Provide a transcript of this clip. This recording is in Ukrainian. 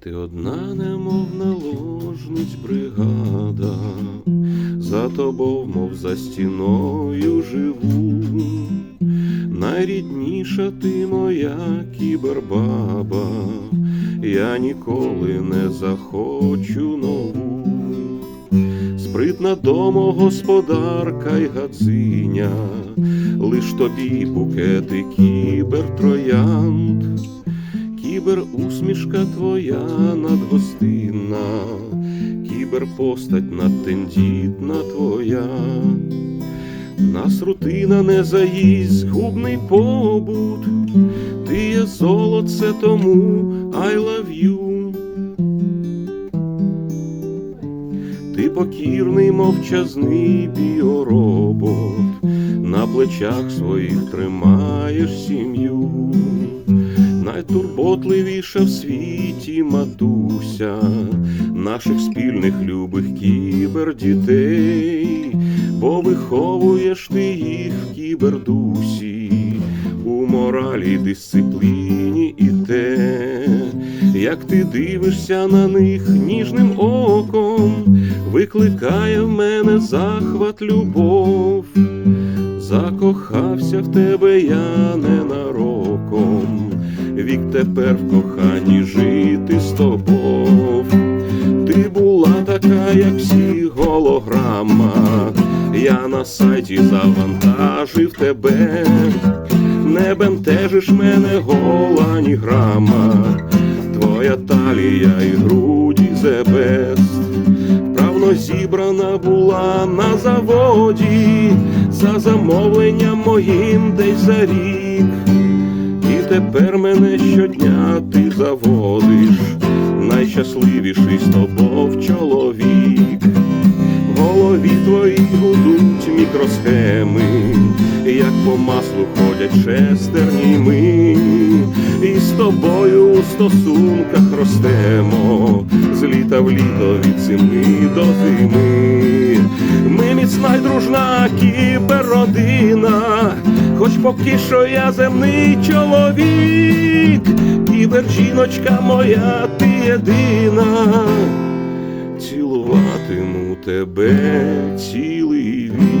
Ти одна, немов наложниць бригада, за тобою, мов за стіною живу. Найрідніша ти моя кібербаба, я ніколи не захочу нову. Спритна домогосподарка й гадзиня, лиш тобі букети кібертроянд, кібер усмішка твоя надгостинна, кібер постать надтендітна твоя. Нас рутина не заїсть, губний побут, ти є золоце тому I love you. Ти покірний мовчазний біоробот, на плечах своїх тримаєш сім'ю, найтурботливіша в світі матуся, наших спільних любих кібердітей, бо виховуєш ти їх в кібердусі, у моралі, дисципліні і те, як ти дивишся на них ніжним оком, викликає в мене захват любов, закохався в тебе я ненароком, вік тепер в коханні жити з тобою. Ти була така, як всі голограма, я на сайті завантажив тебе, не бентежиш мене гола ні грама, твоя талія і груді best Правно зібрана була на заводі, за замовленням моїм десь за рік. Заводиш, найщасливіший з тобою чоловік. В голові твоїй гудуть мікросхеми, як по маслу ходять шестерні ми, і з тобою у стосунках ростемо, з літа в літо від зими до зими. Ми міцна й дружна кіберродина, хоч поки що я земний чоловік, кібержіночка моя, ти єдина цілуватиму тебе цілий вік.